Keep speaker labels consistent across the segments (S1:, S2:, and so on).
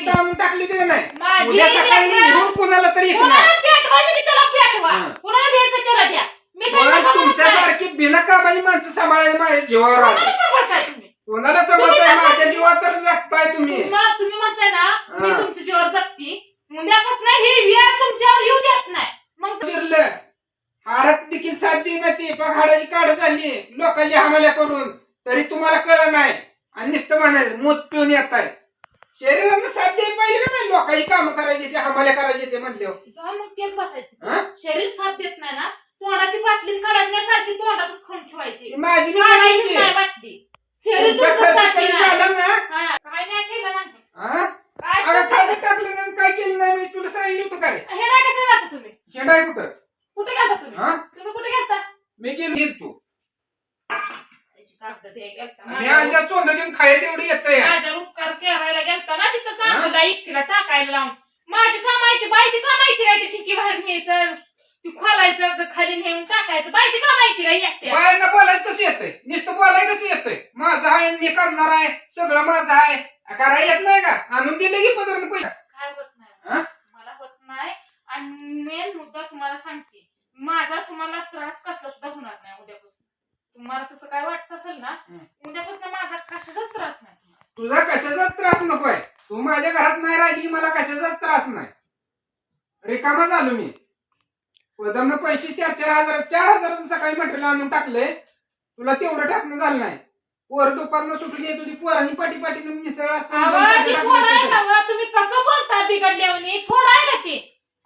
S1: इथं आणून टाकली ते नाही.
S2: माझी
S1: उद्या सकाळी
S2: लेकरं-
S1: घेऊन कोणाला तरी येत
S2: कुणाला
S1: नाही.
S2: पेटवायचं ते त्याला पेटवा.
S1: हं.
S2: कुणाला द्यायचं त्याला द्या. मी काय
S1: मला
S2: नका म्हणत नाही.
S1: तुमच्यासारखी बिना कामाची माणसं सांभाळायला माझ्या जीवावर
S2: कोणाला
S1: आली.
S2: सांभाळताय तुम्ही?
S1: कोणाला सांभाळताय?
S2: तुम्ही
S1: माझ्या जीवावर तर जगताय तुम्ही.
S2: तुम्हा- तुम्ही म्हणताय ना मी
S1: हा.
S2: तुमच्या जीवावर जगती. उद्यापासून ही वेळ तुमच्यावर येऊ देत नाही. मग
S1: चिरलं. हाडात देखील साथ देईन ती. पण हाडाची काढ झाली. लोकांची हमाल्या करून. तरी तुम्हाला कळ नाही. आणि नुसतं म्हणायचं मूत पिऊन येत आहे शरीरानं साथ द्यायला पाहिजे का नाही? लोकांची कामं करायची ते हमाल्या करायचे ते म्हणल्यावर.
S2: जाऊन मग पेट बसायचं.
S1: हा?
S2: शरीर साथ देत नाही ना तोंडाची बाटली काढण्यासारखी तोंडातच खाऊन ठेवायची.
S1: माझी मी करायची.
S2: बाटली. शरीर
S1: तुमचा
S2: तुमचं
S1: खर्च
S2: साथ
S1: कमी
S2: देणार.
S1: झाला ना?
S2: हा, काय नाही केलं नाही
S1: हा?
S2: काय
S1: अगं
S2: सांगता?
S1: खायचं टाकलं नाही काय केलं नाही मी? तुला सांगितलं होतं काय
S2: हे नाही तुम्ही?
S1: शेंडाय कुठं?
S2: तुम्ही?
S1: हा?
S2: तुम्ही कुठे
S1: मी गेलो तू
S2: माझ्या-
S1: चोंद खायला तेवढी येतंय.
S2: माझ्या उपकार करायला गेलता ना तिथं सांगला टाकायला लावून. माझी का माहिती बाईची का माहिती काय ती ठिकी बाहेर न्यायचं? ती खोलायचं खाली नेऊन टाकायचं. बाईची का माहिती काय एकट्या?
S1: बायांना बोलायचं कसं येतंय? नुसतं बोलाय कसं येतंय? माझं आहे मी करणार आहे. सगळं माझं आहे. करायला येत नाही का? आणून दिलं की पदर पैसे.
S2: काय होत नाही?
S1: हा?
S2: मला होत नाही. आणि मेन मुद्दा तुम्हाला सांगते. माझा तुम्हाला त्रास कसला सुद्धा होणार नाही उद्यापासून. तुम्हाला तसं काय वाटत असेल ना?
S1: हं.
S2: उद्यापासून माझा कशाचाच त्रास नाही.
S1: तुझा कशाचा त्रास नकोय तू माझ्या घरात नाही राहिली की मला कशाचा त्रास नाही रिकामा झालो मी. पदरनं पैसे चार चार हजार चार हजाराचं सकाळी मटेरियल आणून टाकले तुला तेवढं टाकणं झालं नाही. वर दुपारनं सुटून येत होती पोरांनी पाठी पाठी मिसळ असताना दोन
S2: आवा,
S1: पाटी
S2: ती
S1: टाकली
S2: थोडं आहे
S1: तिथं.
S2: ना वा, तुम्ही कसं बोलता बिघडल्याने थोडं आहे का ते?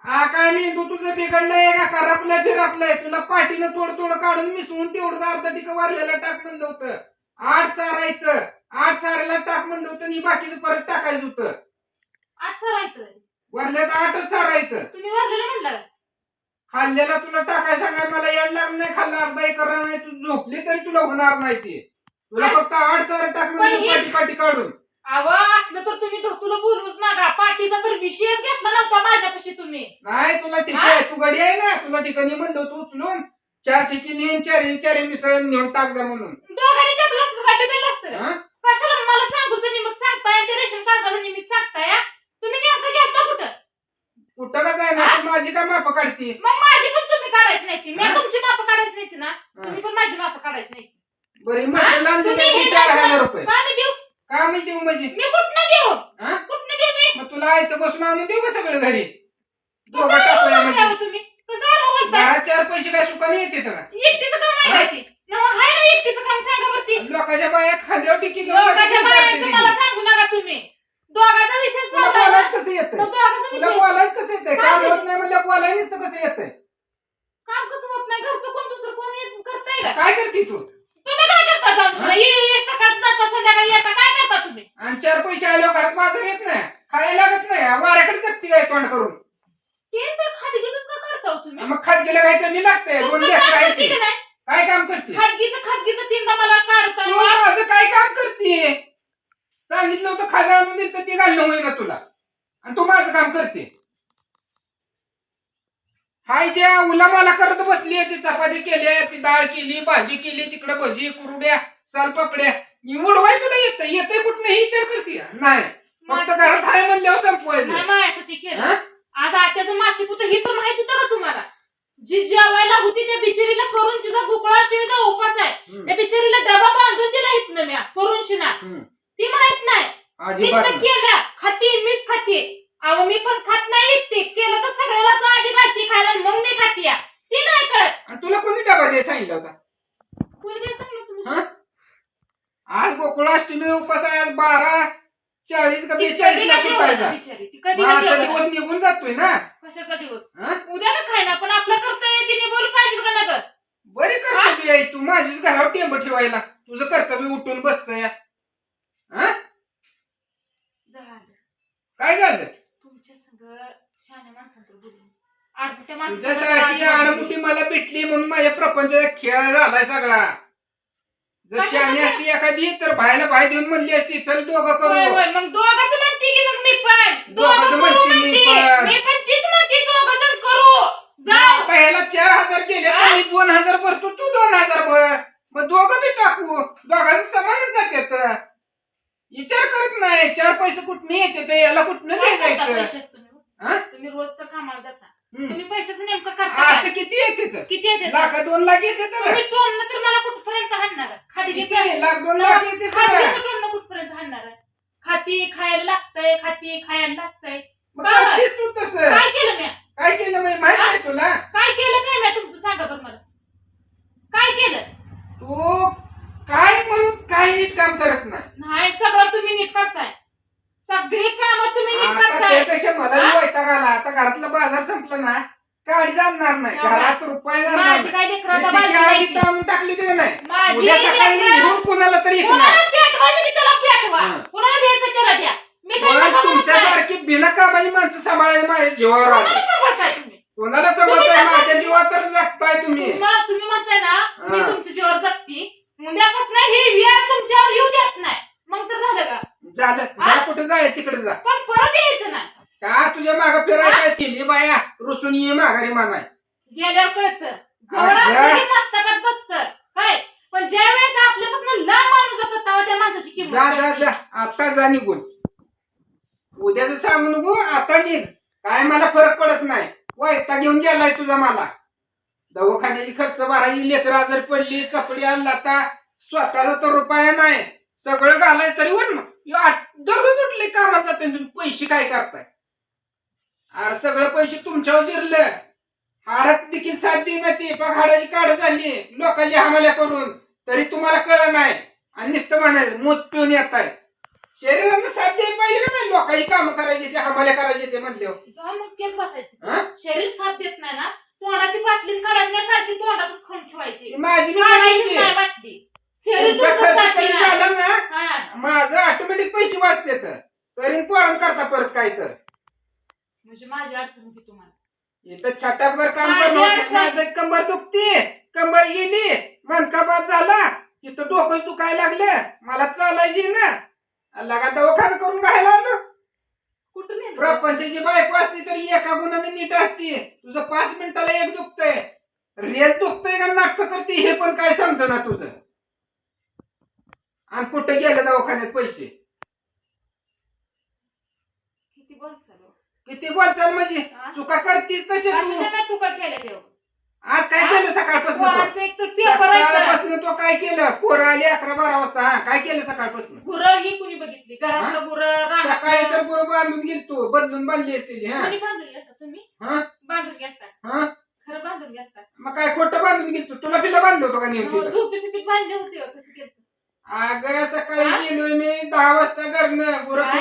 S1: आ काय मी तू तुझं बिघडलंय का? करापलंय फिरापलंय. तुला पाठीनं थोडं थोडं काढून मिसळून तेवढं अर्धा टिकं वारलेला टाक म्हणलं होतं. आठ सारा इथं आठ साऱ्याला टाक म्हणलं होतं आणि बाकीचं परत टाकायचं होतं.
S2: आठ सर आहेत
S1: वरल्यात आठच सारा इथं.
S2: तुम्ही वरलेलं म्हणलं? का?
S1: खाल्ल्याला तुला टाकाय सांगाय मला लागलं नाही खाल्ला अर्धा एकर नाही तू झोपली तरी तुला होणार नाही ते. तुला फक्त आठ सारा
S2: पण हे-
S1: पाठी पाठी काढून.
S2: अव असलं तर तुम्ही तुला बोलूच नका. पाठीचा तर विषयच घेतला नव्हता माझ्यापाशी तुम्ही.
S1: नाही तुला ठीक आहे तू गडी आहे ना तुला ठिकाणी म्हणलं होतं उचलून. चार ठिकी नेन चार चार मिसळ नेऊन टाक जा म्हणून.
S2: दोघांनी टाकलं असतं का? असतं?
S1: हा?
S2: कशाला? मला सांगूचं निमित्त सांगताय. ते रेशन कार्डाचं निमित्त सांगताय हा? तुम्ही नेमकं गेलता कुठं?
S1: कुठं का जाय ना? तू माझी का माप काढती?
S2: मग माझी पण तुम्ही काढायची नाही ती मी
S1: हा?
S2: तुमची माप काढायची नाही ती ना? तुम्ही पण माझी माप काढायची नाही
S1: बरी म्हटलं
S2: हा? तुम्ही हे
S1: चार हजार रुपये.
S2: का मी देऊ?
S1: का मी देऊ म्हणजे?
S2: मी कुठनं देऊ?
S1: हा?
S2: कुठनं देऊ मी?
S1: मग तुला इथं बसून आणून देऊ का सगळं घरी?
S2: कसं
S1: दोघं टाकूया
S2: अडवं
S1: म्हणजे.
S2: बोलताय हो तुम्ही? कसं अडवं बोलताय
S1: घरात चार पैसे काय सुखाने येते का
S2: एकटीचं काम आहे
S1: हा?
S2: का ते नवं आहे ना एकटीचं काम सांगा वरती
S1: लोकांच्या बाया खांद्यावर टिकी घेऊन
S2: दोघाच्या
S1: जातात,
S2: बायांचं
S1: टिकी
S2: मला
S1: घेऊन.
S2: सांगू नका तुम्ही दोघाचा विषय
S1: तुला
S2: चाललाय ना.
S1: बोलायच कसं येतंय
S2: मग दोघाचा
S1: तुला
S2: विषय
S1: बोलायच कसं येतंय
S2: काय
S1: काम
S2: माहिती?
S1: होत नाही म्हणलं बोलाय नुसतं कसं येतंय
S2: काम कसं होत नाही? घरचं कोण दुसरं कोण येत करताय का?
S1: काय करते तू?
S2: तुम्ही काय करता जाऊन? ये सकाळी जाता संध्याकाळी येता. काय करता तुम्ही?
S1: आणि चार पैसे आल्यावर घरात बाजार येत नाही? खायला लागत नाही. वाऱ्याकडे जगती काय तोंड करून.
S2: ते तर खादगीच का करता हो तुम्ही?
S1: मग खात गेलं काय कमी लागतंय? दोन लेकरं काय काम करते?
S2: खादगीचं खादगीचं तीनदा मला काढता
S1: माझं काय काम करते? सांगितलं होतं खाजा आणून दिलं ती घालणं होईना तुला. आणि तू माझं काम करते. हाय त्या उलामाला करत बसली ती चपाती केल्या ती डाळ केली भाजी केली तिकडे भजी कुरुड्या सालपापड्या. उडवाय तुला येतं येतंय? कुठलं ही विचार करते. नाही. फक्त घरात हाय म्हणल्यावर संपवायचं.
S2: नाही माझ्यासाठी केलं.
S1: हा?
S2: आज आत्याचं माशी पुत हे तर माहीत होतं का तुम्हाला? जी जेवायला होती त्या बिचारीला करून तिचा गोकुळाष्टमीचा उपास आहे.
S1: हम्म.
S2: त्या बिचारीला डबा बांधून दिला इथनं म्या करून शिना.
S1: हम्म.
S2: ती माहीत नाही.
S1: अजिबात नाही.
S2: केलं. खाती मीच खाते. अहो मी पण खात नाही ते. केलं तर सगळ्याला आधी घालते खायला मग मी खाते या. ती नाही कळत.
S1: आणि तुला कोणी डबा द्यायला सांगितलं होता?
S2: कोणी सांगलं तुम्ही
S1: हा? आज गोकुळाष्टमी उपास आहे आज बारा चाळीस का
S2: ती
S1: बेचाळीस
S2: कधी का जेवणार
S1: सुटायचा
S2: बिचारी? ती कधी
S1: मग
S2: का
S1: आजचा
S2: जेवणार?
S1: दिवस निघून जातोय ना.
S2: कशाचा दिवस?
S1: हा?
S2: उद्या ना खायना? पण आपलं कर्तव्य तिने बोलू पाहिजे का नगर?
S1: बरी कर्तव्य आहे तू. माझीच घरावर टेंब ठेवायला. तुझं कर्तव्य उठून बसतंय हा
S2: झालं
S1: काय झालं
S2: तुमच्या संग शहाण्या माणसांकडे बोलून आडमुठ्या
S1: तुझ्यासारखी आडमुठी मला भेटली म्हणून माझ्या प्रपंचाचा खेळ झालाय सगळा. शाणी
S2: खेळ?
S1: असती एखादी तर बायला बाय देऊन म्हणली असती चल दोघं करू.
S2: होय मग दोघांचं म्हणते की मग मी पण.
S1: दोघांचं
S2: दोघं करू
S1: म्हणते मी
S2: म्हणते.
S1: पण.
S2: मी पण तीच म्हणते दोघं जण करू. जाऊ
S1: आता ह्याला चार हजार गेले तर मी दोन हजार भरतो तू दोन हजार भर. मग दोघं बी टाकू. दोघांचं समानच जातात विचार करत नाही. चार पैसे कुठने येते ते? खायला कुठनं इथं?
S2: पैसेच तुम्ही?
S1: हा?
S2: तुम्ही रोजचं कामाला जाता. तुम्ही पैशाचं नेमकं करता
S1: असं
S2: काय?
S1: किती येते तर?
S2: किती येते ते?
S1: लाख दोन लाख येते तर.
S2: तुम्ही टोमणं तर मला कुठपर्यंत हाणणार? खादगीचं
S1: किती? लाख दोन लाख येते तर.
S2: टोमणं कुठपर्यंत हाणणार? खाती खायला लागतंय खाती खायला लागतंय.
S1: मग
S2: काय?
S1: करतेस तू तसं?
S2: काय केलं मी?
S1: काय केलं माहिती माहीत नाही तुला.
S2: काय केलं काय मी? तुमचं सांगा बरं मला. काय केलं?
S1: तू काय म्हणून काय नीट काम करत नाही
S2: नाही सगळं तुम्ही नीट करताय सगळी कामं तुम्ही नीट
S1: आता
S2: करताय
S1: त्यापेक्षा मला
S2: हा?
S1: बी वैताग आला आता घरातला बाजार संपला ना गाडी जाणार नाही
S2: एवढा?
S1: घरात रुपये
S2: माझी काय लेकरं
S1: टाकली की नाही.
S2: माझी
S1: उद्या सकाळी
S2: लेकरं-
S1: निघून कोणाला तरी ऐकणार
S2: कोणाला पेटवायचं मी त्याला पेटवा
S1: हा.
S2: कोणाला द्यायचं त्याला द्या. मी काय
S1: मला
S2: नका म्हणत नाही.
S1: तुमच्यासारखी माणसं सांभाळायला माझ्या जीवावर
S2: कोणाला
S1: आले.
S2: सांभाळताय तुम्ही?
S1: कोणाला सांभाळताय? माझ्या जीवावर तर जगताय तुम्ही.
S2: तुम्हा- तुम्ही म्हणताय ना मी
S1: हा.
S2: तुमच्या जीवावर जगती. उद्यापासून ही तुमच्यावर येऊ देत नाही. मग तर झालं का?
S1: झालं. जा कुठं जाय तिकडे जा.
S2: पण परत यायचं नाही.
S1: का तुझ्या माग फिरायला काय केली बाया रुसून ये माघारी मानाय.
S2: गेल्यावर कळत. जवळ की मस्तकात बसत. काय पण ज्या वेळेस आपल्यापासून लांब माणूस जातो तेव्हा त्या माणसाची किंमत
S1: जा जा
S2: कळते.
S1: जा. आता जा निघून. उद्याच सांगू नको आता निघ. काय मला फरक पडत नाही. वैता घेऊन गेलाय तुझा मला. दवाखान्याची खर्च भरायची लेकर आजारी पडली कपडे आणला आता. स्वतःचा तर रुपया नाही. सगळं घालाय तरी वर ना. ह्यो आठ- दररोज उठले कामात जाते तुम्ही पैसे काय करताय? अरे सगळं पैसे तुमच्यावर जिरलं. हाडात देखील साथ देईना ती पण हाडाची काढ झाली. लोकांची हमाल्या करून. तरी तुम्हाला कळ नाही. आणि नुसतं म्हणायचं मूत पिऊन येत आहे शरीरानं साथ द्यायला पाहिजे का नाही? लोकांची कामं करायची ते हमाल्या करायचे ते म्हणल्यावर
S2: जा मग केत बसायचं? शरीर साथ देत नाही ना? तोंडाची बाटलीच काढायची नाही सारखी तोंडातच खाऊन ठेवायची.
S1: माझी मी.
S2: नाही. बाटली. शरीर
S1: तुमचा
S2: तुमचं
S1: खर्च
S2: साथ
S1: कमी
S2: देणार.
S1: झाला ना
S2: हा.
S1: माझं ऑटोमॅटिक पैसे वाचते तर तरी पोरण करता परत काय तर
S2: म्हणजे माझी अडचण होती तुम्हाला
S1: इथं छटाकभर काम
S2: माझी
S1: करणं होत.
S2: अडचण-
S1: नाही. माझं कंबर दुखते. कंबर गेली मनकाबाद झाला. तिथं डोकं दुखायला लागलं. मला चालायची ना. लगा दवाखाना करून घायला आलो
S2: कुठून येणार?
S1: प्रपंचाची बायको असती तरी एका गुणाने नीट असती. तुझं पाच मिनिटाला एक दुखतंय. रेल दुखतंय का नाटक करते हे पण काय समजना तुझं? आणि कुठं गेलं दवाखान्यात पैसे
S2: किती बोल चालू
S1: किती बोलचाल म्हणजे
S2: हा?
S1: चुका करतीस तसे तू.
S2: कशाच्या चुका केल्या?
S1: आज काय
S2: हा?
S1: केलं सकाळपासून तू?
S2: पोराचं एक तर पेपर आहे तर.
S1: सकाळपासून तो काय केलं? पोरं आली अकरा बारा वाजता हा काय केलं सकाळपासून?
S2: गुरं ही कुणी बघितली? घरातलं गुरं
S1: सकाळी तर बरोबर बांधून गेली तू बदलून बांधली असते हा.
S2: कुणी बांधून घेता तुम्ही?
S1: हा?
S2: बांधून घेता
S1: हा?
S2: खरं बांधून घेता
S1: मग काय खोटं बांधून गेली तू तुला पिला बांधलं होतं का
S2: हो,
S1: नेमकी?
S2: झोपी बांधले होते हो, केलं
S1: अगं सकाळी
S2: हा?
S1: गेलोय मी दहा वाजता घरनं. गुरं
S2: काय